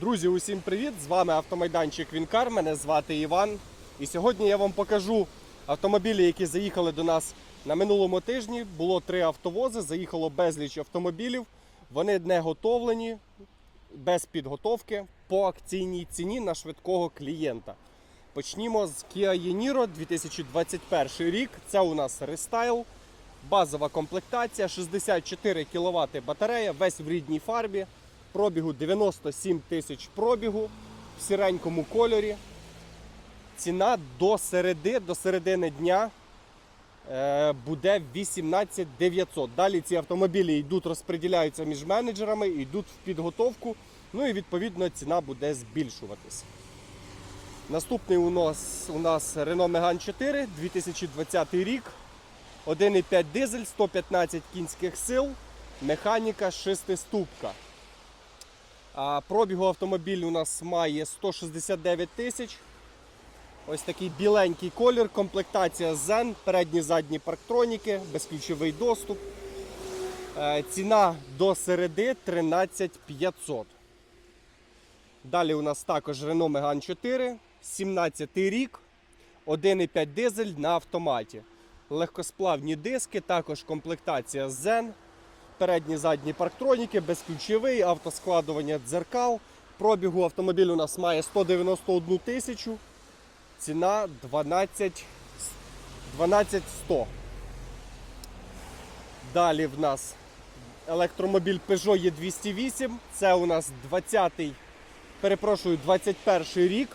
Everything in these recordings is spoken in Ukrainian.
Друзі, усім привіт! З вами автомайданчик Вінкар. Мене звати Іван. І сьогодні я вам покажу автомобілі, які заїхали до нас на минулому тижні. Було три автовози, заїхало безліч автомобілів. Вони не готовлені, без підготовки по акційній ціні на швидкого клієнта. Почнімо з Kia Yeniro 2021 рік. Це у нас рестайл. Базова комплектація, 64 кВт батарея, весь в рідній фарбі. Пробігу 97 тисяч пробігу в сіренькому кольорі. Ціна до середи, до середини дня е, буде 18 900. Далі ці автомобілі йдуть, розподіляються між менеджерами, йдуть в підготовку. Ну і відповідно ціна буде збільшуватись. Наступний у нас, у нас Renault Megane 4 2020 рік. 1,5 дизель, 115 кінських сил, механіка шестиступка. А пробігу автомобіль у нас має 169 тисяч. Ось такий біленький колір, комплектація Zen, передні задні парктроніки, безключовий доступ. Е, Ціна до середи 13 500. Далі у нас також Renault Megane 4, 17 рік, 1,5 дизель на автоматі. Легкосплавні диски, також комплектація Zen. Передні задні парктроніки, безключовий, автоскладування дзеркал. Пробігу автомобіль у нас має 191 тисячу. Ціна 12 12 100. Далі в нас електромобіль Peugeot E208. Це у нас 20-й, перепрошую, 21 рік.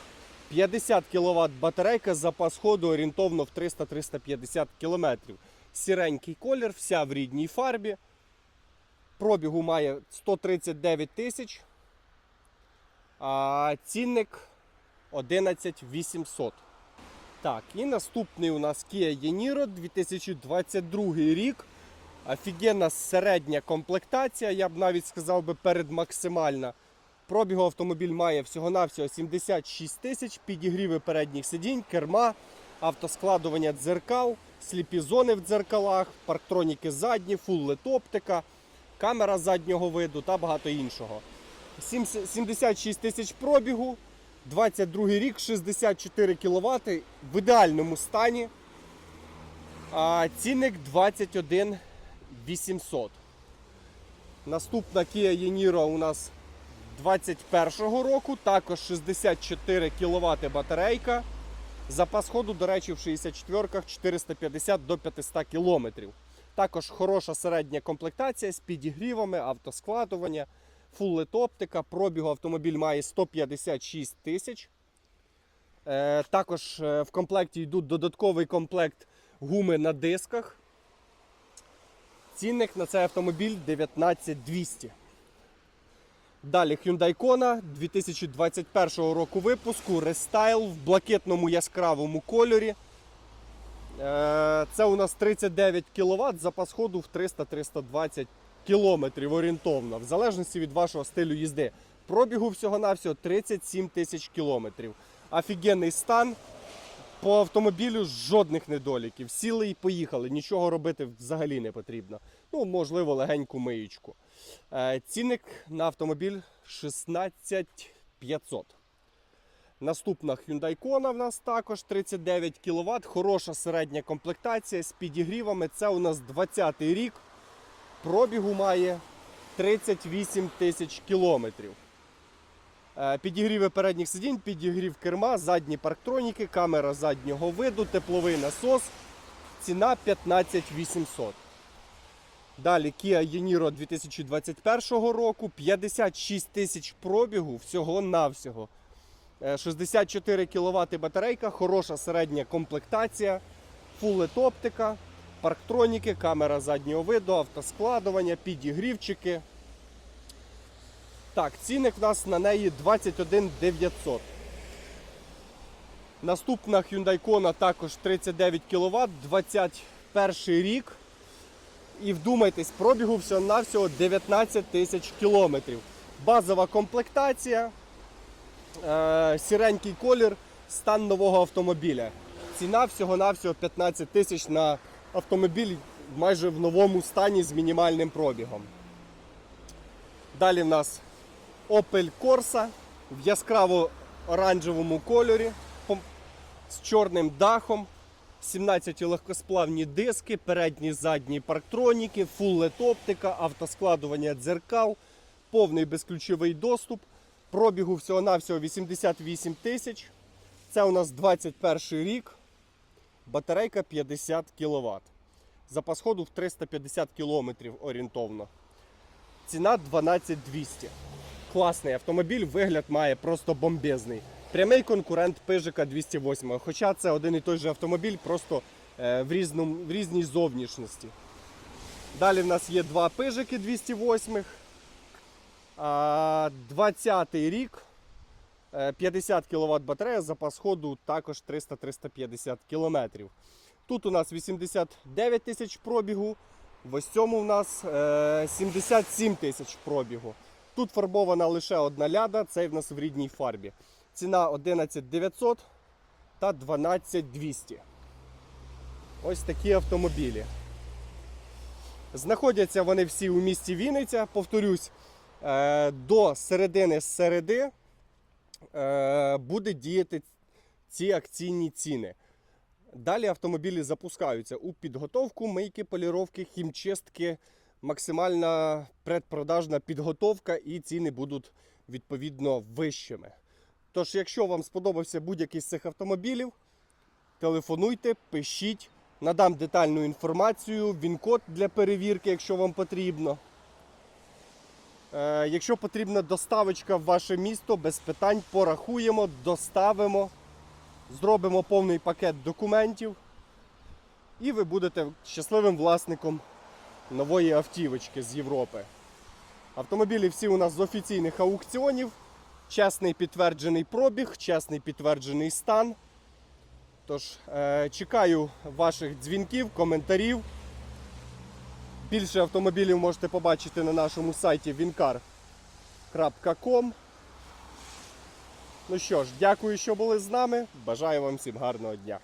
50 кВт батарейка, запас ходу орієнтовно в 300-350 км. Сіренький колір, вся в рідній фарбі. Пробігу має 139 тисяч. А цінник 11 800. Так, і наступний у нас Kia Yeniro 2022 рік. Офігенна середня комплектація, я б навіть сказав би передмаксимальна. Пробігу автомобіль має всього-навсього 76 тисяч, підігріви передніх сидінь, керма, автоскладування дзеркал, сліпі зони в дзеркалах, парктроніки задні, фул LED оптика, камера заднього виду та багато іншого. 76 тисяч пробігу, 22 рік, 64 кВт в ідеальному стані. А цінник 21 800. Наступна Kia Yeniro у нас 21-го року, також 64 кВт батарейка. Запас ходу, до речі, в 64-ках 450 до 500 км. Також хороша середня комплектація з підігрівами, автоскладування, фул LED оптика. Пробігу автомобіль має 156 тисяч. Е, також е, в комплекті йдуть додатковий комплект гуми на дисках. Цінник на цей автомобіль 19200. Далі Hyundai Kona 2021 року випуску, рестайл в блакитному яскравому кольорі. Е, Це у нас 39 кВт, запас ходу в 300-320 км орієнтовно, в залежності від вашого стилю їзди. Пробігу всього-навсього 37 тисяч кілометрів. Офігенний стан. По автомобілю жодних недоліків. Сіли і поїхали. Нічого робити взагалі не потрібно. Ну, можливо, легеньку миючку. Е, Цінник на автомобіль 16 500. Наступна Hyundai Kona в нас також 39 кВт. Хороша середня комплектація з підігрівами. Це у нас 20 й рік. Пробігу має 38 тисяч кілометрів. Е, Підігріви передніх сидінь, підігрів керма, задні парктроніки, камера заднього виду, тепловий насос. Ціна 15 800. Далі Kia Yeniro 2021 року, 56 тисяч пробігу всього-навсього. Е, 64 кВт батарейка, хороша середня комплектація, фул LED оптика, парктроніки, камера заднього виду, автоскладування, підігрівчики. Так, цінник в нас на неї 21 900. Наступна Hyundai Kona також 39 кВт, 21 рік. І вдумайтесь, пробігу всього-навсього 19 тисяч кілометрів. Базова комплектація, е, сіренький колір, стан нового автомобіля. Ціна всього-навсього 15 тисяч на автомобіль майже в новому стані з мінімальним пробігом. Далі в нас Opel Corsa в яскраво оранжевому кольорі з чорним дахом. 17 легкосплавні диски, передні задні парктроніки, фул LED оптика, автоскладування дзеркал, повний безключовий доступ. Пробігу всього-навсього 88 тисяч. Це у нас 21 рік. Батарейка 50 кВт. Запас ходу в 350 км орієнтовно. Ціна 12200. Класний автомобіль, вигляд має просто бомбезний. Прямий конкурент Пижика 208, хоча це один і той же автомобіль, просто е, в, різному, в різній зовнішності. Далі в нас є два пижики 208. А, 20 рік. е, 50 кВт батарея, запас ходу також 300-350 км. Тут у нас 89 тисяч пробігу, в ось цьому у нас е, 77 тисяч пробігу. Тут фарбована лише одна ляда, цей в нас в рідній фарбі. Ціна 11 900 та 12 200. Ось такі автомобілі. Знаходяться вони всі у місті Вінниця. Повторюсь, е, до середини середи е, буде діяти ці акційні ціни. Далі автомобілі запускаються у підготовку, мийки, поліровки, хімчистки, максимальна предпродажна підготовка і ціни будуть відповідно вищими. Тож, якщо вам сподобався будь-який з цих автомобілів, телефонуйте, пишіть, надам детальну інформацію, він-код для перевірки, якщо вам потрібно. Е, якщо потрібна доставочка в ваше місто, без питань порахуємо, доставимо, зробимо повний пакет документів, і ви будете щасливим власником нової автівочки з Європи. Автомобілі всі у нас з офіційних аукціонів. Чесний підтверджений пробіг, чесний підтверджений стан. Тож, е, чекаю ваших дзвінків, коментарів. Більше автомобілів можете побачити на нашому сайті wincar.com. Ну що ж, дякую, що були з нами. Бажаю вам всім гарного дня.